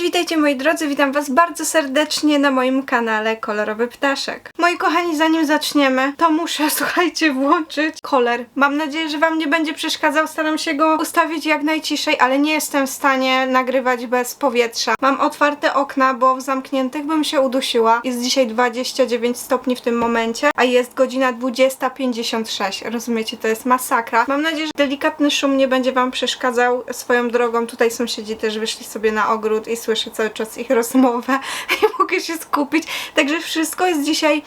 Cześć, witajcie moi drodzy, witam was bardzo serdecznie na moim kanale Kolorowy Ptaszek. Moi kochani, zanim zaczniemy, to muszę, słuchajcie, włączyć koler. Mam nadzieję, że wam nie będzie przeszkadzał, staram się go ustawić jak najciszej, ale nie jestem w stanie nagrywać bez powietrza. Mam otwarte okna, bo w zamkniętych bym się udusiła. Jest dzisiaj 29 stopni w tym momencie, a jest godzina 20.56. Rozumiecie, to jest masakra. Mam nadzieję, że delikatny szum nie będzie wam przeszkadzał swoją drogą. Tutaj sąsiedzi też wyszli sobie na ogród i słyszę cały czas ich rozmowę i mogę się skupić. Także wszystko jest dzisiaj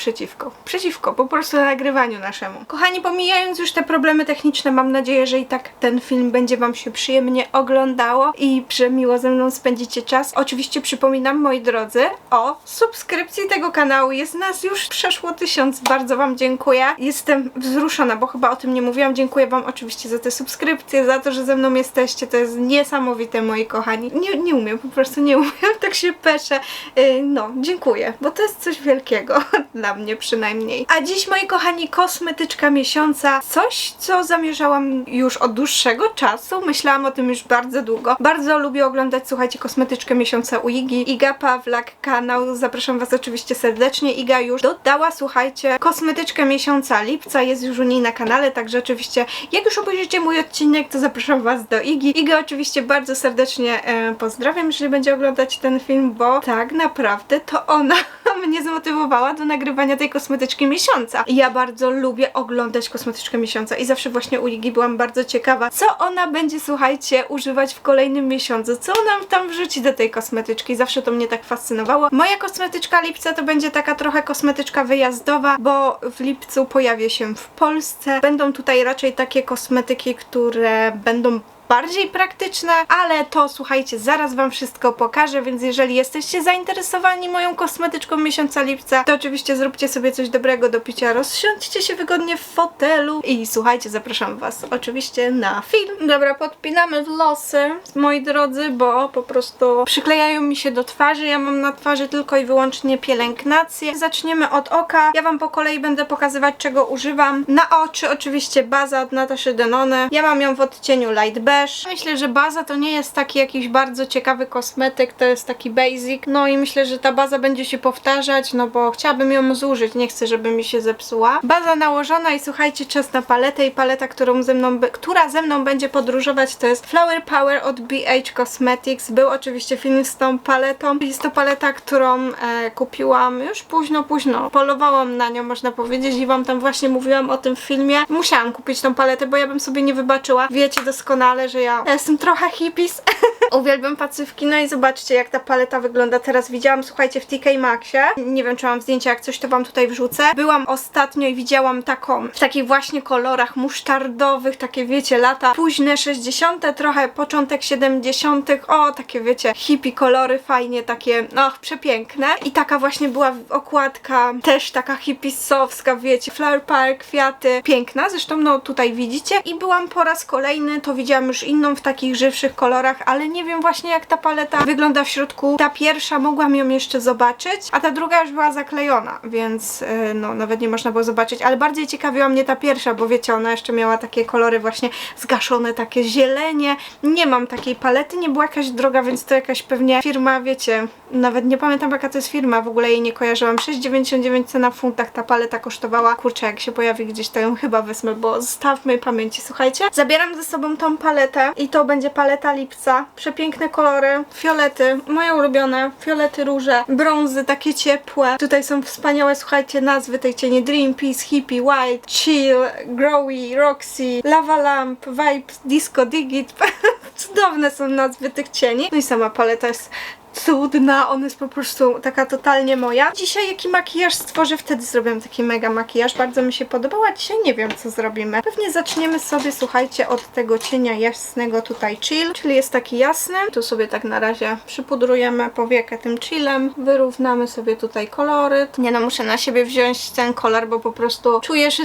przeciwko. Przeciwko po prostu nagrywaniu naszemu. Kochani, pomijając już te problemy techniczne, mam nadzieję, że i tak ten film będzie Wam się przyjemnie oglądało i że miło ze mną spędzicie czas. Oczywiście przypominam, moi drodzy, o subskrypcji tego kanału. Jest nas już przeszło tysiąc. Bardzo Wam dziękuję. Jestem wzruszona, bo chyba o tym nie mówiłam. Dziękuję Wam oczywiście za te subskrypcje, za to, że ze mną jesteście. To jest niesamowite, moi kochani. Nie, nie umiem, po prostu nie umiem. Tak się peszę. Yy, no, dziękuję, bo to jest coś wielkiego dla mnie przynajmniej. A dziś, moi kochani, kosmetyczka miesiąca. Coś, co zamierzałam już od dłuższego czasu. Myślałam o tym już bardzo długo. Bardzo lubię oglądać, słuchajcie, kosmetyczkę miesiąca u Igi. Iga Pawlak, kanał. Zapraszam Was oczywiście serdecznie. Iga już dodała, słuchajcie, kosmetyczkę miesiąca lipca. Jest już u niej na kanale, także oczywiście, jak już obejrzycie mój odcinek, to zapraszam Was do Igi. Iga oczywiście bardzo serdecznie e, pozdrawiam, jeżeli będzie oglądać ten film, bo tak naprawdę to ona mnie zmotywowała do nagrywania tej kosmetyczki miesiąca. Ja bardzo lubię oglądać kosmetyczkę miesiąca i zawsze właśnie u Igi byłam bardzo ciekawa, co ona będzie, słuchajcie, używać w kolejnym miesiącu, co ona tam wrzuci do tej kosmetyczki. Zawsze to mnie tak fascynowało. Moja kosmetyczka lipca to będzie taka trochę kosmetyczka wyjazdowa, bo w lipcu pojawię się w Polsce. Będą tutaj raczej takie kosmetyki, które będą bardziej praktyczne, ale to słuchajcie, zaraz Wam wszystko pokażę, więc jeżeli jesteście zainteresowani moją kosmetyczką miesiąca lipca, to oczywiście zróbcie sobie coś dobrego do picia, rozsiądźcie się wygodnie w fotelu i słuchajcie, zapraszam Was oczywiście na film. Dobra, podpinamy włosy, moi drodzy, bo po prostu przyklejają mi się do twarzy, ja mam na twarzy tylko i wyłącznie pielęgnację. Zaczniemy od oka, ja Wam po kolei będę pokazywać czego używam. Na oczy oczywiście baza od Nataszy Denony, ja mam ją w odcieniu light beige, Myślę, że baza to nie jest taki jakiś bardzo ciekawy kosmetyk, to jest taki basic. No i myślę, że ta baza będzie się powtarzać, no bo chciałabym ją zużyć, nie chcę, żeby mi się zepsuła. Baza nałożona i słuchajcie, czas na paletę i paleta, którą ze mną, która ze mną będzie podróżować to jest Flower Power od BH Cosmetics. Był oczywiście film z tą paletą. Jest to paleta, którą e, kupiłam już późno, późno. Polowałam na nią, można powiedzieć i wam tam właśnie mówiłam o tym filmie. Musiałam kupić tą paletę, bo ja bym sobie nie wybaczyła. Wiecie doskonale, że ja jestem trochę hippies. Uwielbiam pacywki, no i zobaczcie jak ta paleta wygląda teraz. Widziałam, słuchajcie, w TK Maxie. Nie wiem, czy mam zdjęcia, jak coś to wam tutaj wrzucę. Byłam ostatnio i widziałam taką, w takich właśnie kolorach musztardowych, takie wiecie, lata późne 60., trochę początek 70., o, takie wiecie, hippie kolory, fajnie, takie, no, przepiękne. I taka właśnie była okładka, też taka hippiesowska, wiecie, flower park, kwiaty, piękna, zresztą no tutaj widzicie. I byłam po raz kolejny, to widziałam już inną w takich żywszych kolorach, ale nie wiem właśnie jak ta paleta wygląda w środku. Ta pierwsza mogłam ją jeszcze zobaczyć, a ta druga już była zaklejona, więc yy, no nawet nie można było zobaczyć, ale bardziej ciekawiła mnie ta pierwsza, bo wiecie, ona jeszcze miała takie kolory właśnie zgaszone, takie zielenie. Nie mam takiej palety, nie była jakaś droga, więc to jakaś pewnie firma, wiecie, nawet nie pamiętam jaka to jest firma, w ogóle jej nie kojarzyłam. 6,99 cena w funtach ta paleta kosztowała. Kurczę, jak się pojawi gdzieś, to ją chyba wezmę, bo zostaw w mojej pamięci, słuchajcie. Zabieram ze sobą tą paletę i to będzie paleta lipca. Przepiękne kolory, fiolety, moje ulubione, fiolety róże, brązy takie ciepłe. Tutaj są wspaniałe, słuchajcie, nazwy tej cieni. Dream, Peace, Hippie, White, Chill, Growy, Roxy, Lava Lamp, Vibes, Disco, Digit. Cudowne są nazwy tych cieni. No i sama paleta jest cudna, ona jest po prostu taka totalnie moja. Dzisiaj jaki makijaż stworzę, wtedy zrobię taki mega makijaż, bardzo mi się podobała. Dzisiaj nie wiem co zrobimy. Pewnie zaczniemy sobie, słuchajcie, od tego cienia jasnego tutaj chill, czyli jest taki jasny. Tu sobie tak na razie przypudrujemy powiekę tym chillem, wyrównamy sobie tutaj koloryt. Nie no, muszę na siebie wziąć ten kolor, bo po prostu czuję, że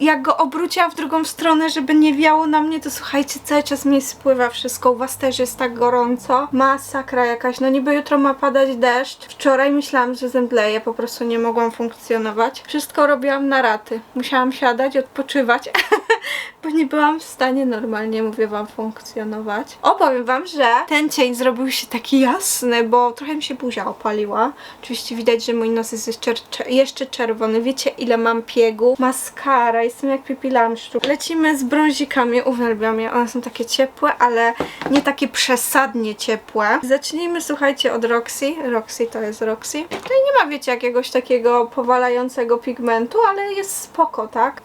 jak go obróciłam w drugą stronę, żeby nie wiało na mnie, to słuchajcie, cały czas mi spływa wszystko. U was też jest tak gorąco. Masakra jakaś, no niby jutro ma padać deszcz. Wczoraj myślałam, że zemdleję, po prostu nie mogłam funkcjonować. Wszystko robiłam na raty. Musiałam siadać, odpoczywać. bo nie byłam w stanie normalnie, mówię wam, funkcjonować. Opowiem wam, że ten cień zrobił się taki jasny, bo trochę mi się buzia opaliła. Oczywiście widać, że mój nos jest jeszcze, jeszcze czerwony. Wiecie, ile mam piegu? Maskara, jestem jak Pipi Lamszczuk. Lecimy z brązikami, uwielbiam je. One są takie ciepłe, ale nie takie przesadnie ciepłe. Zacznijmy, słuchajcie, od Roxy. Roxy to jest Roxy. Tutaj nie ma, wiecie, jakiegoś takiego powalającego pigmentu, ale jest spoko, tak?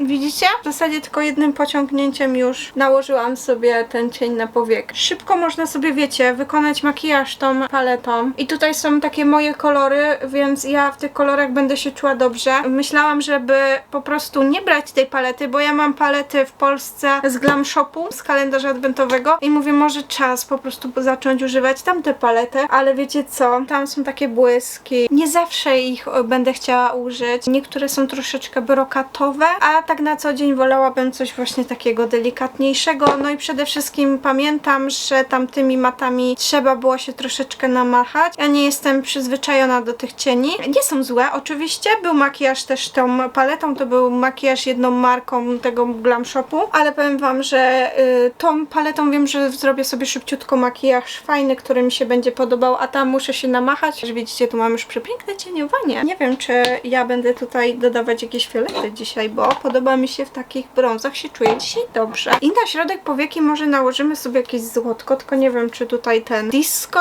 Widzicie? W zasadzie tylko jednym pociągnięciem już nałożyłam sobie ten cień na powiek. Szybko można sobie, wiecie, wykonać makijaż tą paletą. I tutaj są takie moje kolory, więc ja w tych kolorach będę się czuła dobrze. Myślałam, żeby po prostu nie brać tej palety, bo ja mam palety w Polsce z Glam Shopu, z kalendarza adwentowego i mówię, może czas po prostu zacząć używać tamte palety, ale wiecie co? Tam są takie błyski. Nie zawsze ich będę chciała użyć. Niektóre są troszeczkę brokatowe, a tak na co dzień wolałabym coś właśnie takiego delikatniejszego. No i przede wszystkim pamiętam, że tamtymi matami trzeba było się troszeczkę namachać. Ja nie jestem przyzwyczajona do tych cieni. Nie są złe, oczywiście. Był makijaż też tą paletą, to był makijaż jedną marką tego Glam Shopu, ale powiem wam, że y, tą paletą wiem, że zrobię sobie szybciutko makijaż fajny, który mi się będzie podobał, a tam muszę się namachać. Że widzicie, tu mam już przepiękne cieniowanie. Nie wiem, czy ja będę tutaj dodawać jakieś fiolety dzisiaj, bo podoba mi się w takich brązach, się czuję dzisiaj dobrze. I na środek powieki może nałożymy sobie jakieś złotko, tylko nie wiem, czy tutaj ten disco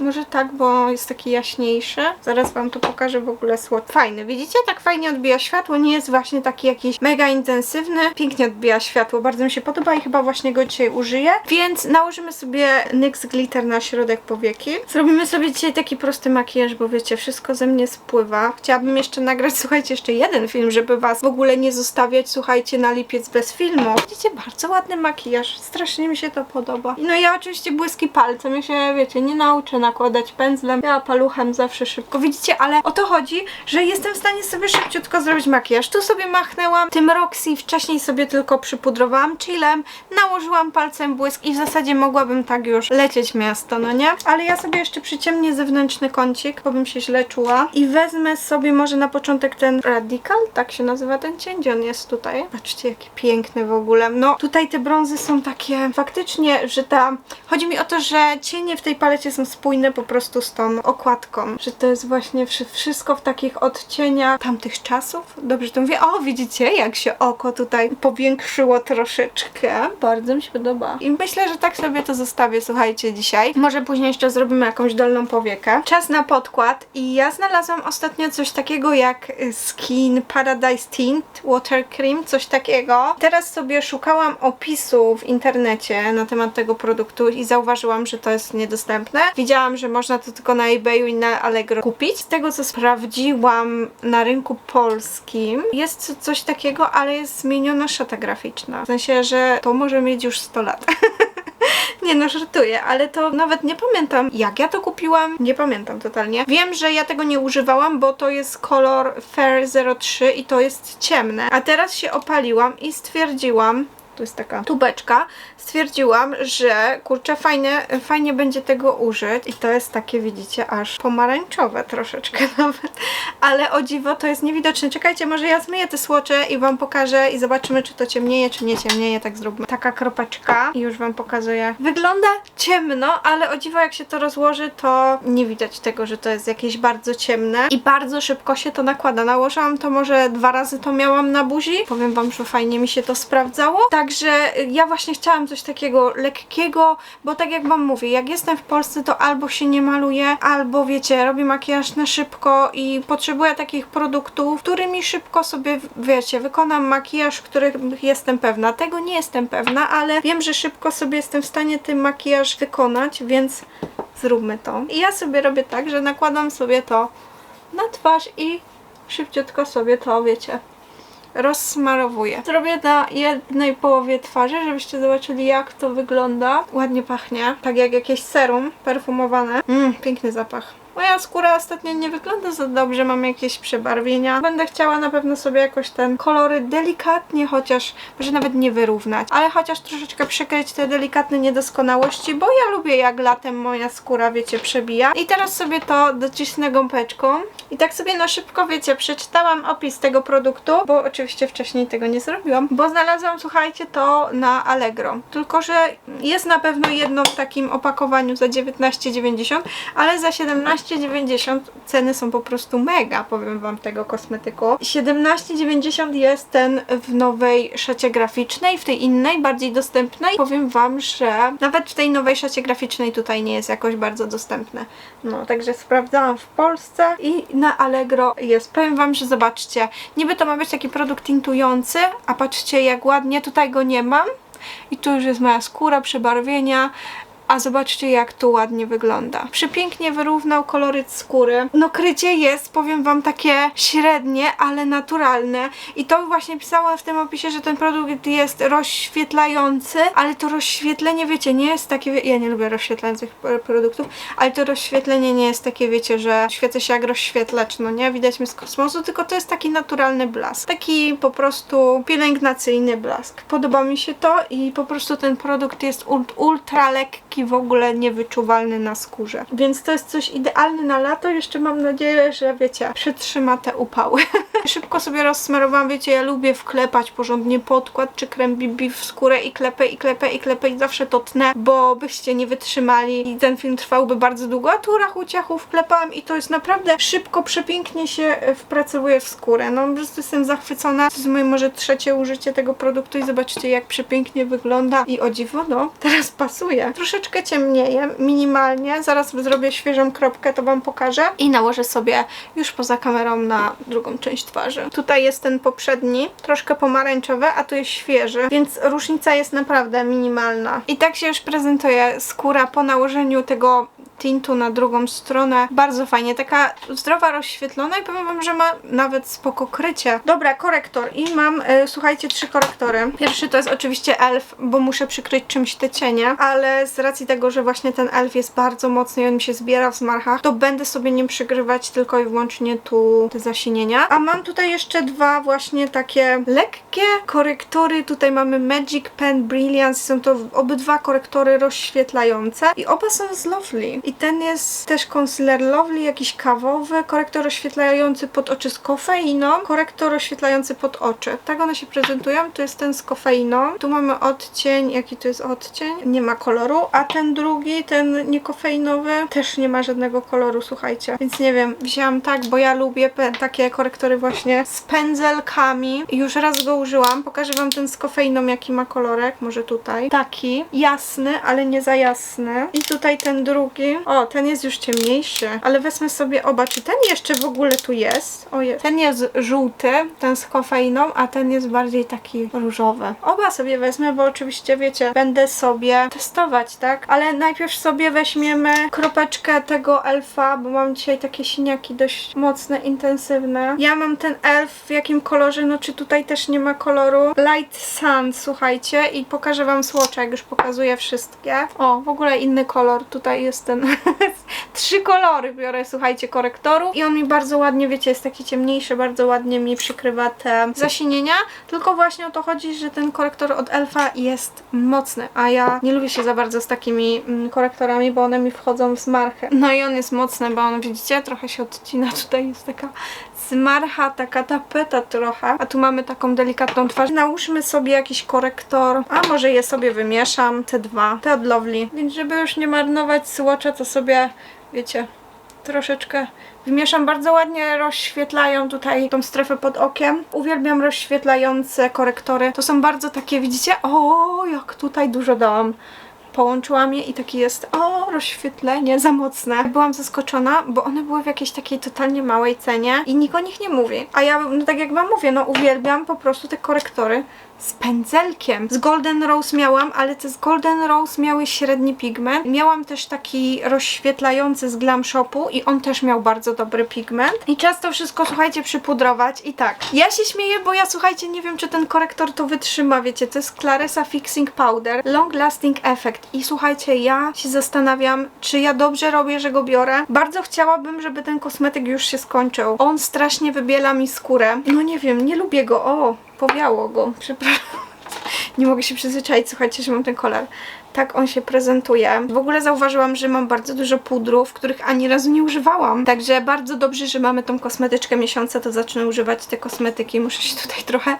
może tak, bo jest taki jaśniejszy. Zaraz wam tu pokażę w ogóle słod. Fajny, widzicie? Tak fajnie odbija światło, nie jest właśnie taki jakiś mega intensywny. Pięknie odbija światło, bardzo mi się podoba i chyba właśnie go dzisiaj użyję. Więc nałożymy sobie NYX Glitter na środek powieki. Zrobimy sobie dzisiaj taki prosty makijaż, bo wiecie, wszystko ze mnie spływa. Chciałabym jeszcze nagrać, słuchajcie, jeszcze jeden film, żeby was w ogóle nie zostawiać, słuchajcie, na lipiec bez filmu. Widzicie, bardzo ładny makijaż, strasznie mi się to podoba. No ja oczywiście błyski palcem, ja się, wiecie, nie nauczę nakładać pędzlem. Ja paluchem zawsze szybko. Widzicie, ale o to chodzi, że jestem w stanie sobie szybciutko zrobić makijaż. Tu sobie machnęłam tym Roxy, wcześniej sobie tylko przypudrowałam chillem, nałożyłam palcem błysk i w zasadzie mogłabym tak już lecieć miasto, no nie? Ale ja sobie jeszcze przyciemnię zewnętrzny kącik, bo bym się źle czuła i wezmę sobie może na początek ten Radical, tak się nazywa ten cień, gdzie on jest tutaj. Patrzcie, jaki piękny w ogóle. No, tutaj te brązy są takie faktycznie, że ta... Chodzi mi o to, że cienie w tej palecie są spójne po prostu z tą okładką, że to jest właśnie wszy- wszystko w takich odcieniach tamtych czasów. Dobrze to mówię. O, widzicie, jak się oko tutaj powiększyło troszeczkę. Bardzo mi się podoba. I myślę, że tak sobie to zostawię, słuchajcie, dzisiaj. Może później jeszcze zrobimy jakąś dolną powiekę. Czas na podkład i ja znalazłam ostatnio coś takiego jak y, Skin Paradise Tint Water Cream, coś takiego. Teraz sobie szukałam opisu w internecie na temat tego produktu i zauważyłam, że to jest niedostępne. Widziałam, że można to tylko na eBayu i na Allegro kupić. Z tego co sprawdziłam na rynku polskim jest coś takiego, ale jest zmieniona szata graficzna. W sensie, że to może mieć już 100 lat. Nie no, żartuję, ale to nawet nie pamiętam jak ja to kupiłam, nie pamiętam totalnie. Wiem, że ja tego nie używałam, bo to jest kolor Fair 03 i to jest ciemne. A teraz się opaliłam i stwierdziłam, tu jest taka tubeczka, stwierdziłam, że kurczę, fajnie, fajnie będzie tego użyć i to jest takie, widzicie, aż pomarańczowe troszeczkę nawet, ale o dziwo to jest niewidoczne. Czekajcie, może ja zmyję te słocze i wam pokażę i zobaczymy, czy to ciemnieje, czy nie ciemnieje, tak zróbmy. Taka kropeczka i już wam pokazuję. Wygląda ciemno, ale o dziwo jak się to rozłoży, to nie widać tego, że to jest jakieś bardzo ciemne i bardzo szybko się to nakłada. Nałożyłam to może dwa razy to miałam na buzi. Powiem wam, że fajnie mi się to sprawdzało. Także ja właśnie chciałam coś takiego lekkiego, bo tak jak wam mówię, jak jestem w Polsce, to albo się nie maluję, albo wiecie, robię makijaż na szybko i potrzebuję takich produktów, którymi szybko sobie, wiecie, wykonam makijaż, których jestem pewna. Tego nie jestem pewna, ale wiem, że szybko sobie jestem w stanie ten makijaż wykonać, więc zróbmy to. I ja sobie robię tak, że nakładam sobie to na twarz i szybciutko sobie to, wiecie, rozsmarowuję. Zrobię na jednej połowie twarzy, żebyście zobaczyli jak to wygląda. Ładnie pachnie, tak jak jakieś serum perfumowane. Mmm, piękny zapach. Moja skóra ostatnio nie wygląda za dobrze, mam jakieś przebarwienia. Będę chciała na pewno sobie jakoś ten kolory delikatnie, chociaż może nawet nie wyrównać, ale chociaż troszeczkę przykryć te delikatne niedoskonałości, bo ja lubię jak latem moja skóra, wiecie, przebija. I teraz sobie to docisnę gąbeczką i tak sobie na szybko, wiecie, przeczytałam opis tego produktu, bo oczywiście wcześniej tego nie zrobiłam, bo znalazłam, słuchajcie, to na Allegro. Tylko, że jest na pewno jedno w takim opakowaniu za 19,90, ale za 17,90 ceny są po prostu mega, powiem wam tego kosmetyku. 17,90 jest ten w nowej szacie graficznej, w tej innej, bardziej dostępnej. Powiem wam, że nawet w tej nowej szacie graficznej tutaj nie jest jakoś bardzo dostępne. No, także sprawdzałam w Polsce i na Allegro jest. Powiem wam, że zobaczcie, niby to ma być taki produkt tintujący, a patrzcie jak ładnie, tutaj go nie mam. I tu już jest moja skóra, przebarwienia. A zobaczcie, jak to ładnie wygląda. Przepięknie wyrównał koloryt skóry. No krycie jest, powiem wam, takie średnie, ale naturalne. I to właśnie pisałam w tym opisie, że ten produkt jest rozświetlający, ale to rozświetlenie, wiecie, nie jest takie... Ja nie lubię rozświetlających produktów, ale to rozświetlenie nie jest takie, wiecie, że świecę się jak rozświetlacz, no nie? Widać mnie z kosmosu, tylko to jest taki naturalny blask. Taki po prostu pielęgnacyjny blask. Podoba mi się to i po prostu ten produkt jest ult- ultra lekki, w ogóle niewyczuwalny na skórze. Więc to jest coś idealne na lato. Jeszcze mam nadzieję, że wiecie, przetrzyma te upały. Szybko sobie rozsmarowałam, wiecie, ja lubię wklepać porządnie podkład czy krem BB w skórę i klepę, i klepę, i klepę i zawsze to tnę, bo byście nie wytrzymali i ten film trwałby bardzo długo, a tu rachu ciachu wklepałam i to jest naprawdę szybko, przepięknie się e, wpracowuje w skórę. No po prostu jestem zachwycona. To jest moje może trzecie użycie tego produktu i zobaczcie jak przepięknie wygląda i o dziwo, no, teraz pasuje. Troszeczkę ciemnieje, minimalnie. Zaraz zrobię świeżą kropkę, to wam pokażę i nałożę sobie już poza kamerą na drugą część twarzy. Tutaj jest ten poprzedni, troszkę pomarańczowy, a tu jest świeży, więc różnica jest naprawdę minimalna. I tak się już prezentuje skóra po nałożeniu tego tintu na drugą stronę. Bardzo fajnie, taka zdrowa, rozświetlona i powiem wam, że ma nawet spoko krycie. Dobra, korektor i mam, e, słuchajcie, trzy korektory. Pierwszy to jest oczywiście elf, bo muszę przykryć czymś te cienie, ale z racji tego, że właśnie ten elf jest bardzo mocny i on mi się zbiera w zmarchach, to będę sobie nim przykrywać tylko i wyłącznie tu te zasinienia. A mam tutaj jeszcze dwa właśnie takie lekkie korektory. Tutaj mamy Magic Pen Brilliance, są to obydwa korektory rozświetlające i oba są z Lovely. I ten jest też concealer Lovely, jakiś kawowy, korektor rozświetlający pod oczy z kofeiną, korektor rozświetlający pod oczy. Tak one się prezentują. Tu jest ten z kofeiną. Tu mamy odcień, jaki to jest odcień? Nie ma koloru, a ten drugi, ten niekofeinowy, też nie ma żadnego koloru, słuchajcie. Więc nie wiem, wzięłam tak, bo ja lubię takie korektory właśnie z pędzelkami. Już raz go użyłam. Pokażę wam ten z kofeiną, jaki ma kolorek. Może tutaj. Taki. Jasny, ale nie za jasny. I tutaj ten drugi. O, ten jest już ciemniejszy. Ale wezmę sobie oba. Czy ten jeszcze w ogóle tu jest? O, jest. Ten jest żółty, ten z kofeiną, a ten jest bardziej taki różowy. Oba sobie wezmę, bo oczywiście wiecie, będę sobie testować, tak? Ale najpierw sobie weźmiemy kropeczkę tego elfa, bo mam dzisiaj takie siniaki dość mocne, intensywne. Ja mam ten elf w jakim kolorze, no czy tutaj też nie ma koloru? Light Sun, słuchajcie, i pokażę wam słocze, jak już pokazuję wszystkie. O, w ogóle inny kolor, tutaj jest ten trzy kolory biorę, słuchajcie, korektorów i on mi bardzo ładnie, wiecie, jest taki ciemniejszy, bardzo ładnie mi przykrywa te zasinienia, tylko właśnie o to chodzi, że ten korektor od Elfa jest mocny, a ja nie lubię się za bardzo z takimi mm, korektorami, bo one mi wchodzą w zmarchę. No i on jest mocny, bo on, widzicie, trochę się odcina, tutaj jest taka zmarcha, taka tapeta trochę, a tu mamy taką delikatną twarz. Nałóżmy sobie jakiś korektor, a może je sobie wymieszam, te dwa, te od Lovely. Więc żeby już nie marnować słocza, to sobie, wiecie, troszeczkę wymieszam. Bardzo ładnie rozświetlają tutaj tą strefę pod okiem. Uwielbiam rozświetlające korektory. To są bardzo takie, widzicie? O, jak tutaj dużo dałam. Połączyłam je i taki jest, o, rozświetlenie za mocne. Byłam zaskoczona, bo one były w jakiejś takiej totalnie małej cenie i nikt o nich nie mówi. A ja, no tak jak wam mówię, no uwielbiam po prostu te korektory z pędzelkiem. Z Golden Rose miałam, ale te z Golden Rose miały średni pigment. Miałam też taki rozświetlający z Glam Shopu i on też miał bardzo dobry pigment. I czas to wszystko, słuchajcie, przypudrować. I tak, ja się śmieję, bo ja, słuchajcie, nie wiem, czy ten korektor to wytrzyma, wiecie, to jest Claresa Fixing Powder Long Lasting Effect. I słuchajcie, ja się zastanawiam, czy ja dobrze robię, że go biorę. Bardzo chciałabym, żeby ten kosmetyk już się skończył. On strasznie wybiela mi skórę. No nie wiem, nie lubię go. O, powiało go. Przepraszam. Nie mogę się przyzwyczaić, słuchajcie, że mam ten kolor. Tak on się prezentuje. W ogóle zauważyłam, że mam bardzo dużo pudrów, których ani razu nie używałam. Także bardzo dobrze, że mamy tą kosmetyczkę miesiąca, to zacznę używać te kosmetyki. Muszę się tutaj trochę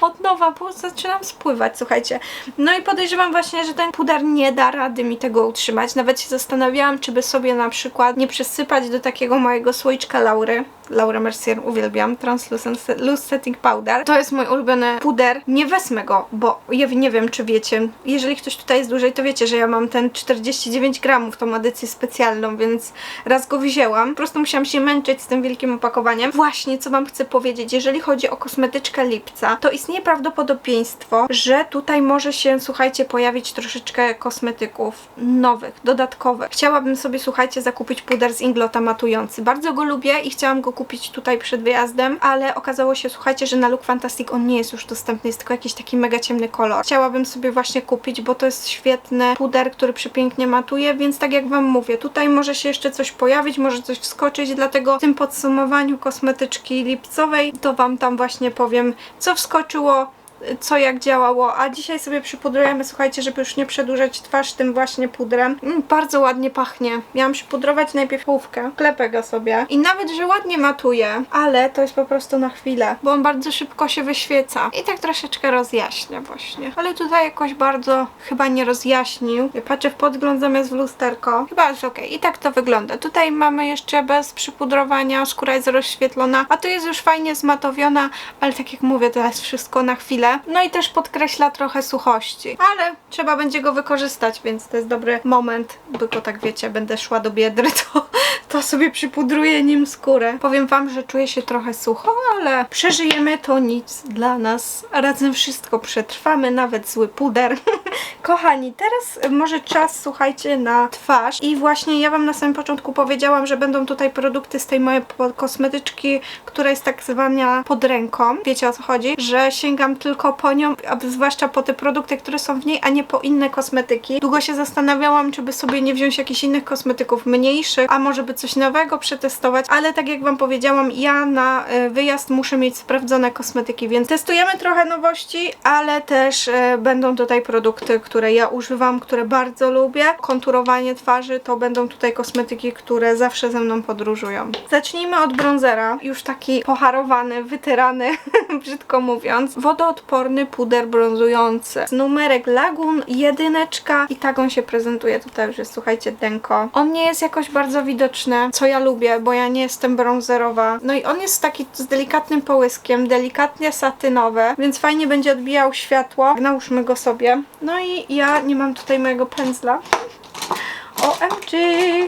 od nowa, bo zaczynam spływać, słuchajcie. No i podejrzewam właśnie, że ten puder nie da rady mi tego utrzymać. Nawet się zastanawiałam, czy by sobie na przykład nie przysypać do takiego mojego słoiczka Laury. Laura Mercier uwielbiam, Translucent Loose Setting Powder. To jest mój ulubiony puder. Nie wezmę go, bo ja nie wiem, czy wiecie. Jeżeli ktoś tutaj jest dłużej, to wiecie, że ja mam ten 49 gramów, tą edycję specjalną, więc raz go wzięłam. Po prostu musiałam się męczyć z tym wielkim opakowaniem. Właśnie, co wam chcę powiedzieć, jeżeli chodzi o kosmetyczkę lipca, to istnieje prawdopodobieństwo, że tutaj może się, słuchajcie, pojawić troszeczkę kosmetyków nowych, dodatkowych. Chciałabym sobie, słuchajcie, zakupić puder z Inglota matujący. Bardzo go lubię i chciałam go kupić tutaj przed wyjazdem, ale okazało się, słuchajcie, że na Look Fantastic on nie jest już dostępny, jest tylko jakiś taki mega ciemny kolor. Chciałabym sobie właśnie kupić, bo to jest świetny puder, który przepięknie matuje, więc tak jak wam mówię, tutaj może się jeszcze coś pojawić, może coś wskoczyć, dlatego w tym podsumowaniu kosmetyczki lipcowej to wam tam właśnie powiem, co wskoczyło, co jak działało, a dzisiaj sobie przypudrujemy, słuchajcie, żeby już nie przedłużać twarz tym właśnie pudrem. Mm, bardzo ładnie pachnie. Miałam przypudrować najpierw połówkę, klepę go sobie i nawet, że ładnie matuje, ale to jest po prostu na chwilę, bo on bardzo szybko się wyświeca i tak troszeczkę rozjaśnia właśnie. Ale tutaj jakoś bardzo chyba nie rozjaśnił. Ja patrzę w podgląd zamiast w lusterko. Chyba jest ok. I tak to wygląda. Tutaj mamy jeszcze bez przypudrowania, skóra jest rozświetlona, a tu jest już fajnie zmatowiona, ale tak jak mówię, to jest wszystko na chwilę. No i też podkreśla trochę suchości, ale trzeba będzie go wykorzystać, więc to jest dobry moment, tylko tak wiecie, będę szła do biedry, to, to sobie przypudruję nim skórę. Powiem wam, że czuję się trochę sucho, ale przeżyjemy to nic dla nas. Razem wszystko przetrwamy, nawet zły puder. Kochani, teraz może czas, słuchajcie, na twarz. I właśnie ja wam na samym początku powiedziałam, że będą tutaj produkty z tej mojej kosmetyczki, która jest tak zwana pod ręką. Wiecie o co chodzi? Że sięgam tylko po nią, zwłaszcza po te produkty, które są w niej, a nie po inne kosmetyki. Długo się zastanawiałam, czy by sobie nie wziąć jakichś innych kosmetyków mniejszych, a może by coś nowego przetestować, ale tak jak wam powiedziałam, ja na e, wyjazd muszę mieć sprawdzone kosmetyki, więc testujemy trochę nowości, ale też e, będą tutaj produkty, które ja używam, które bardzo lubię. Konturowanie twarzy to będą tutaj kosmetyki, które zawsze ze mną podróżują. Zacznijmy od bronzera, już taki poharowany, wytyrany, brzydko mówiąc. Wodoodporny puder brązujący. Z numerek Lagun, jedyneczka i tak on się prezentuje. Tutaj już jest, słuchajcie, denko. On nie jest jakoś bardzo widoczny, co ja lubię, bo ja nie jestem brązerowa. No i on jest taki z delikatnym połyskiem, delikatnie satynowy, więc fajnie będzie odbijał światło. Nałóżmy go sobie. No i ja nie mam tutaj mojego pędzla. OMG!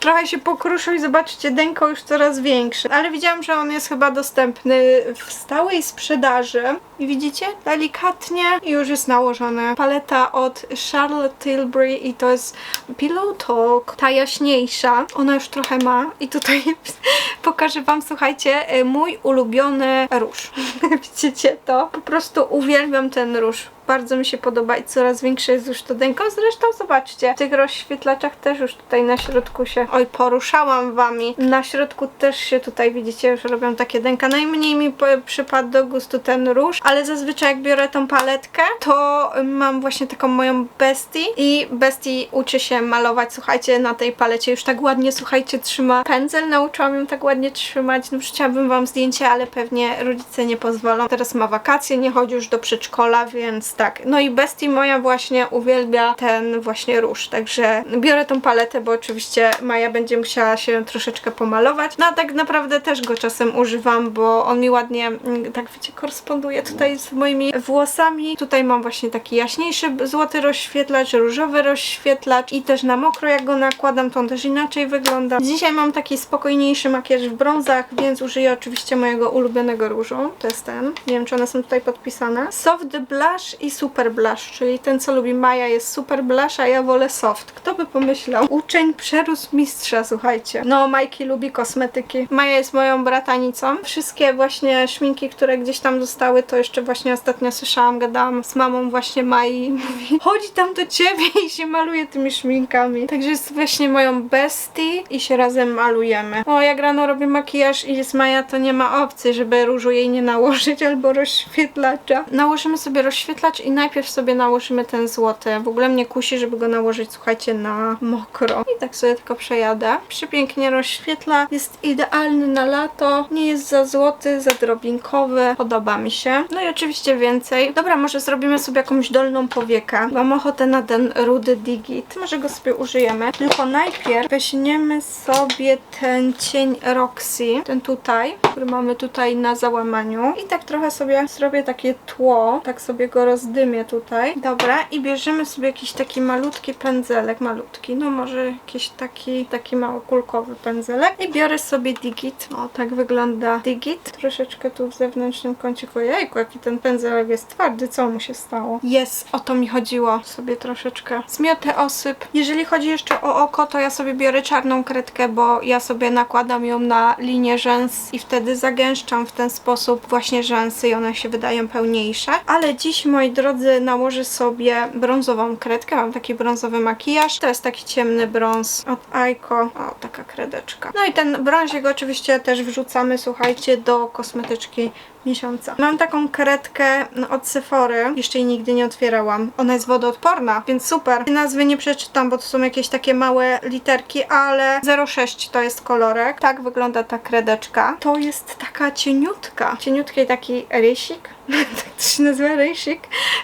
Trochę się pokruszył i zobaczcie, denko już coraz większy. Ale widziałam, że on jest chyba dostępny w stałej sprzedaży. I widzicie? Delikatnie już jest nałożona. Paleta od Charlotte Tilbury i to jest Pillow Talk. Ta jaśniejsza. Ona już trochę ma. I tutaj pokażę wam, słuchajcie, mój ulubiony róż. Widzicie to? Po prostu uwielbiam ten róż. Bardzo mi się podoba i coraz większe jest już to denko. Zresztą zobaczcie, w tych rozświetlaczach też już tutaj na środku się... Oj, poruszałam wami. Na środku też się tutaj, widzicie, już robią takie denka. Najmniej mi przypadł do gustu ten róż, ale zazwyczaj jak biorę tą paletkę, to mam właśnie taką moją bestii i bestii uczy się malować, słuchajcie, na tej palecie. Już tak ładnie, słuchajcie, trzyma pędzel. Nauczyłam ją tak ładnie trzymać. No chciałabym wam zdjęcie, ale pewnie rodzice nie pozwolą. Teraz ma wakacje, nie chodzi już do przedszkola, więc tak. No i bestii moja właśnie uwielbia ten właśnie róż, także biorę tą paletę, bo oczywiście Maja będzie musiała się troszeczkę pomalować. No a tak naprawdę też go czasem używam, bo on mi ładnie, mm, tak wiecie, koresponduje tutaj z moimi włosami. Tutaj mam właśnie taki jaśniejszy złoty rozświetlacz, różowy rozświetlacz i też na mokro jak go nakładam, to on też inaczej wygląda. Dzisiaj mam taki spokojniejszy makijaż w brązach, więc użyję oczywiście mojego ulubionego różu. To jest ten. Nie wiem, czy one są tutaj podpisane. Soft Blush i super blush, czyli ten co lubi Maja jest super blush, a ja wolę soft. Kto by pomyślał? Uczeń przerósł mistrza, słuchajcie. No, Majki lubi kosmetyki. Maja jest moją bratanicą. Wszystkie właśnie szminki, które gdzieś tam zostały, to jeszcze właśnie ostatnio słyszałam, gadałam z mamą właśnie Mai i mówi chodzi tam do ciebie i się maluje tymi szminkami. Także jest właśnie moją bestii i się razem malujemy. O, jak rano robię makijaż i jest Maja, to nie ma opcji, żeby różu jej nie nałożyć albo rozświetlacza. Nałożymy sobie rozświetlacz i najpierw sobie nałożymy ten złoty. W ogóle mnie kusi, żeby go nałożyć, słuchajcie, na mokro. I tak sobie tylko przejadę. Przepięknie rozświetla, jest idealny na lato, nie jest za złoty, za drobinkowy, podoba mi się. No i oczywiście więcej. Dobra, może zrobimy sobie jakąś dolną powiekę. Mam ochotę na ten rudy digit. Może go sobie użyjemy. Tylko najpierw weźmiemy sobie ten cień Roxy, ten tutaj, który mamy tutaj na załamaniu. I tak trochę sobie zrobię takie tło, tak sobie go rozdymię tutaj. Dobra, i bierzemy sobie jakiś taki malutki pędzelek, malutki, no może jakiś taki, taki mały kulkowy pędzelek. I biorę sobie digit. O, tak wygląda digit. Troszeczkę tu w zewnętrznym kąciku. Jejku, jaki ten pędzelek jest twardy, co mu się stało? Jest, o to mi chodziło. Sobie troszeczkę zmiotę osyp. Jeżeli chodzi jeszcze o oko, to ja sobie biorę czarną kredkę, bo ja sobie nakładam ją na linię rzęs i wtedy zagęszczam w ten sposób właśnie rzęsy i one się wydają pełniejsze. Ale dziś, moi drodzy, nałożę sobie brązową kredkę. Mam taki brązowy makijaż. To jest taki ciemny brąz od Aiko. O, taka kredeczka. No i ten brązik oczywiście też wrzucamy, słuchajcie, do kosmetyczki miesiąca. Mam taką kredkę od Sephory, jeszcze jej nigdy nie otwierałam. Ona jest wodoodporna, więc super. Nazwy nie przeczytam, bo to są jakieś takie małe literki, ale 06 to jest kolorek. Tak wygląda ta kredeczka. To jest taka cieniutka. Cieniutki taki rysik. tak to się nazywa rysik?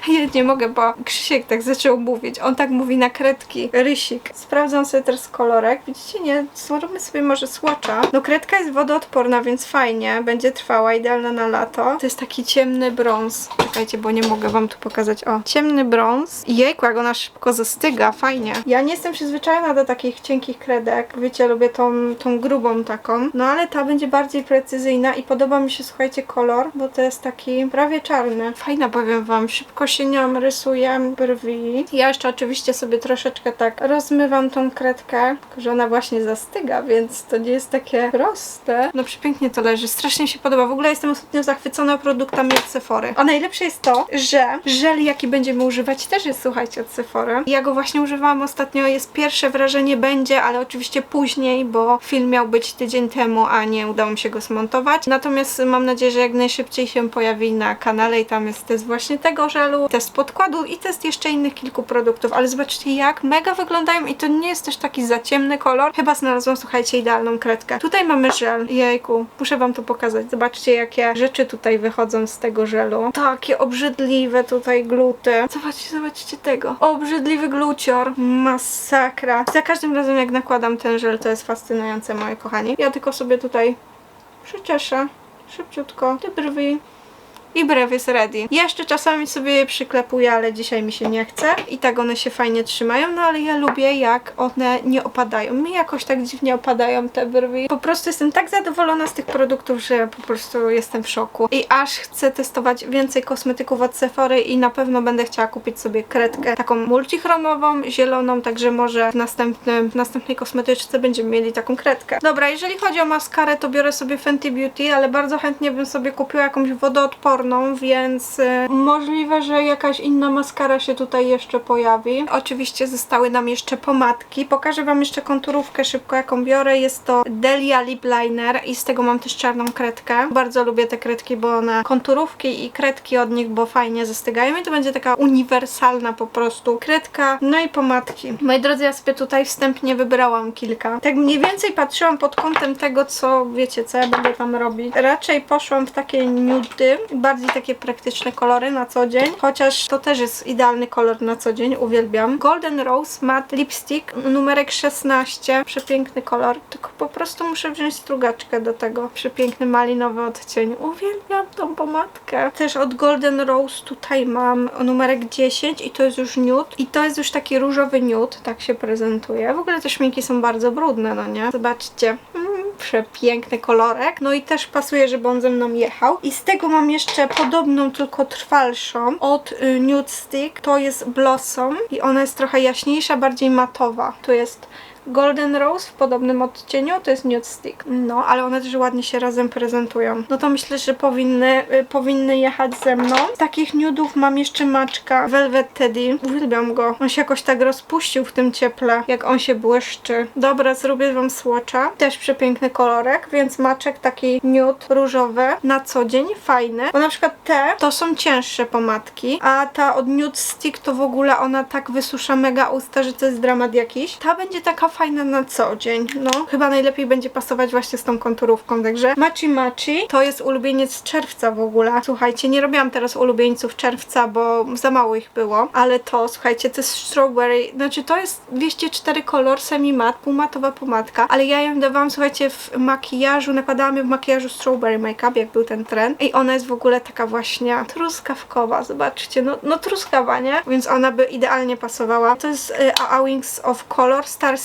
Ja nie mogę, bo Krzysiek tak zaczął mówić. On tak mówi na kredki. Rysik. Sprawdzam sobie teraz kolorek. Widzicie, nie? Zróbmy sobie może słocza. No kredka jest wodoodporna, więc fajnie. Będzie trwała, idealna na lato. To jest taki ciemny brąz. Czekajcie, bo nie mogę wam tu pokazać. O, ciemny brąz. Jejku, jak ona szybko zastyga. Fajnie. Ja nie jestem przyzwyczajona do takich cienkich kredek. Wiecie, lubię tą, tą grubą taką. No ale ta będzie bardziej precyzyjna i podoba mi się, słuchajcie, kolor, bo to jest taki prawie czarny. Fajna, powiem wam. Szybko się nią rysuje brwi. Ja jeszcze oczywiście sobie troszeczkę tak rozmywam tą kredkę, tylko że ona właśnie zastyga, więc to nie jest takie proste. No przepięknie to leży. Strasznie się podoba. W ogóle jestem ostatnio zachwycona produktami od Sephory. A najlepsze jest to, że żel jaki będziemy używać też jest, słuchajcie, od Sephory. Ja go właśnie używałam ostatnio. Jest pierwsze wrażenie będzie, ale oczywiście później, bo film miał być tydzień temu, a nie udało mi się go zmontować. Natomiast mam nadzieję, że jak najszybciej się pojawi na kanale i tam jest test właśnie tego żelu, test podkładu i test jeszcze innych kilku produktów, ale zobaczcie jak mega wyglądają i to nie jest też taki za ciemny kolor. Chyba znalazłam, słuchajcie, idealną kredkę. Tutaj mamy żel. Jejku, muszę wam to pokazać. Zobaczcie jakie rzeczy tutaj wychodzą z tego żelu. Takie obrzydliwe tutaj gluty. Zobaczcie, zobaczcie tego. Obrzydliwy glucior. Masakra. Za każdym razem jak nakładam ten żel, to jest fascynujące, moi kochani. Ja tylko sobie tutaj przyczeszę szybciutko te brwi i brew jest ready. Jeszcze czasami sobie je przyklepuję, ale dzisiaj mi się nie chce. I tak one się fajnie trzymają, no ale ja lubię jak one nie opadają. Mi jakoś tak dziwnie opadają te brwi. Po prostu jestem tak zadowolona z tych produktów, że po prostu jestem w szoku. I aż chcę testować więcej kosmetyków od Sephory i na pewno będę chciała kupić sobie kredkę taką multichromową, zieloną, także może w następnym, w następnej kosmetyczce będziemy mieli taką kredkę. Dobra, jeżeli chodzi o maskarę, to biorę sobie Fenty Beauty, ale bardzo chętnie bym sobie kupiła jakąś wodoodporną, więc y, możliwe, że jakaś inna maskara się tutaj jeszcze pojawi. Oczywiście zostały nam jeszcze pomadki. Pokażę Wam jeszcze konturówkę szybko, jaką biorę. Jest to Delia Lip Liner i z tego mam też czarną kredkę. Bardzo lubię te kredki, bo one konturówki i kredki od nich, bo fajnie zastygają i to będzie taka uniwersalna po prostu kredka, no i pomadki. Moi drodzy, ja sobie tutaj wstępnie wybrałam kilka. Tak mniej więcej patrzyłam pod kątem tego, co wiecie, co ja będę tam robić. Raczej poszłam w takie nudy, bardziej takie praktyczne kolory na co dzień, chociaż to też jest idealny kolor na co dzień, uwielbiam. Golden Rose Matte Lipstick numerek 16, przepiękny kolor, tylko po prostu muszę wziąć strugaczkę do tego. Przepiękny malinowy odcień. Uwielbiam tą pomadkę. Też od Golden Rose tutaj mam numerek 10 i to jest już nude i to jest już taki różowy nude, tak się prezentuje. W ogóle te szminki są bardzo brudne, no nie? Zobaczcie. Mm, przepiękny kolorek. No i też pasuje, żeby on ze mną jechał. I z tego mam jeszcze podobną, tylko trwalszą od y, Nude Stick. To jest Blossom i ona jest trochę jaśniejsza, bardziej matowa. Tu jest Golden Rose w podobnym odcieniu, to jest Nude Stick. No, ale one też ładnie się razem prezentują. No to myślę, że powinny, y, powinny jechać ze mną. Z takich nudów mam jeszcze maczka Velvet Teddy. Uwielbiam go. On się jakoś tak rozpuścił w tym cieple, jak on się błyszczy. Dobra, zrobię wam swatcha. Też przepiękny kolorek, więc maczek taki nude, różowy, na co dzień, fajny. Bo na przykład te to są cięższe pomadki, a ta od Nude Stick to w ogóle ona tak wysusza mega usta, że to jest dramat jakiś. Ta będzie taka fajna na co dzień. No, chyba najlepiej będzie pasować właśnie z tą konturówką, także Machi Machi to jest ulubieniec czerwca w ogóle. Słuchajcie, nie robiłam teraz ulubieńców czerwca, bo za mało ich było, ale to, słuchajcie, to jest strawberry, znaczy to jest 204 kolor, semi mat, półmatowa pomadka, ale ja ją dawałam, słuchajcie, w makijażu, nakładałam ją w makijażu strawberry makeup, jak był ten trend i ona jest w ogóle taka właśnie truskawkowa, zobaczcie, no, no truskawa, nie? Więc ona by idealnie pasowała. To jest y, A Wings of Color Star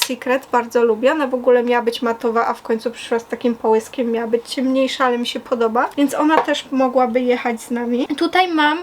Bardzo lubię, ona w ogóle miała być matowa, a w końcu przyszła z takim połyskiem, miała być ciemniejsza, ale mi się podoba, więc ona też mogłaby jechać z nami. Tutaj mam,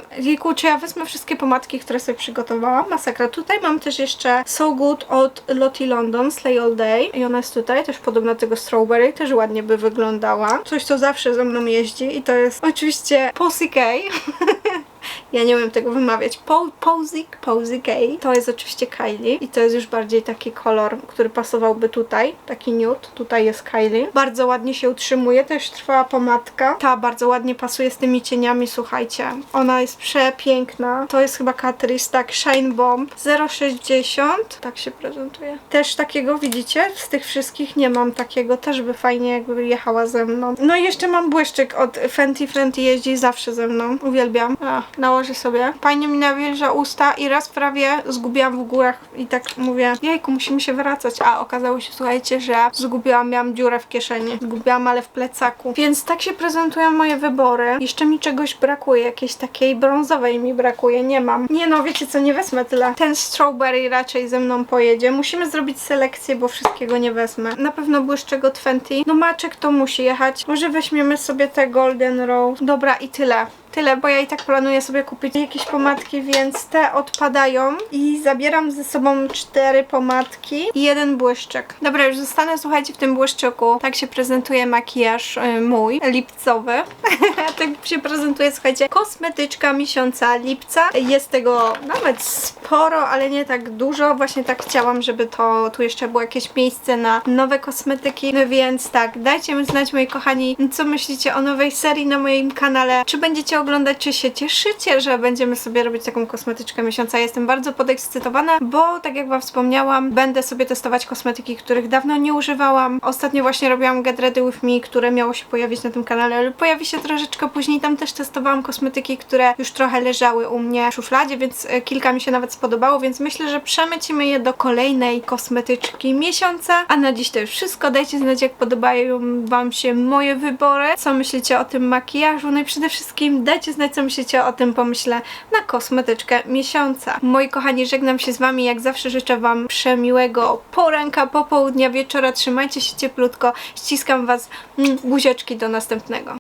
czy ja wezmę wszystkie pomadki, które sobie przygotowałam? Masakra. Tutaj mam też jeszcze So Good od Lottie London, Slay All Day i ona jest tutaj, też podobna do tego Strawberry, też ładnie by wyglądała. Coś, co zawsze ze mną jeździ i to jest oczywiście Posy K. Ja nie umiem tego wymawiać. Po, K. To jest oczywiście Kylie i to jest już bardziej taki kolor, który pasowałby tutaj. Taki nude. Tutaj jest Kylie. Bardzo ładnie się utrzymuje. Też trwała pomadka. Ta bardzo ładnie pasuje z tymi cieniami, słuchajcie. Ona jest przepiękna. To jest chyba Catrice, tak, Shine Bomb 0,60. Tak się prezentuje. Też takiego, widzicie? Z tych wszystkich nie mam takiego. Też by fajnie jakby jechała ze mną. No i jeszcze mam błyszczyk od Fenty. Fenty jeździ zawsze ze mną. Uwielbiam. A, nałożę sobie. Fajnie mi nawilża usta i raz prawie zgubiłam w górach i tak mówię, jejku, musimy się wracać. A okazało się, słuchajcie, że zgubiłam, miałam dziurę w kieszeni. Zgubiłam, ale w plecaku. Więc tak się prezentują moje wybory. Jeszcze mi czegoś brakuje, jakiejś takiej brązowej mi brakuje, nie mam. Nie no, wiecie co, nie wezmę tyle. Ten strawberry raczej ze mną pojedzie. Musimy zrobić selekcję, bo wszystkiego nie wezmę. Na pewno błyszczego od Fenty. No maczek to musi jechać. Może weźmiemy sobie te Golden Rose. Dobra i tyle. Tyle, bo ja i tak planuję sobie kupić jakieś pomadki, więc te odpadają i zabieram ze sobą cztery pomadki i jeden błyszczek. Dobra, już zostanę, słuchajcie, w tym błyszczyku. Tak się prezentuje makijaż y, mój, lipcowy. tak się prezentuje, słuchajcie, kosmetyczka miesiąca lipca. Jest tego nawet sporo, ale nie tak dużo. Właśnie tak chciałam, żeby to tu jeszcze było jakieś miejsce na nowe kosmetyki. No więc tak, dajcie mi znać, moi kochani, co myślicie o nowej serii na moim kanale. Czy będziecie oglądać, czy się cieszycie, że będziemy sobie robić taką kosmetyczkę miesiąca. Jestem bardzo podekscytowana, bo tak jak Wam wspomniałam, będę sobie testować kosmetyki, których dawno nie używałam. Ostatnio właśnie robiłam Get Ready With Me, które miało się pojawić na tym kanale, ale pojawi się troszeczkę później. Tam też testowałam kosmetyki, które już trochę leżały u mnie w szufladzie, więc e, kilka mi się nawet spodobało, więc myślę, że przemycimy je do kolejnej kosmetyczki miesiąca. A na dziś to już wszystko. Dajcie znać, jak podobają Wam się moje wybory, co myślicie o tym makijażu, no i przede wszystkim dajcie znać, co myślicie o tym pomyśle na kosmetyczkę miesiąca. Moi kochani, żegnam się z Wami. Jak zawsze życzę Wam przemiłego poranka, popołudnia, wieczora. Trzymajcie się cieplutko. Ściskam Was. Mm, Buziaczki do następnego.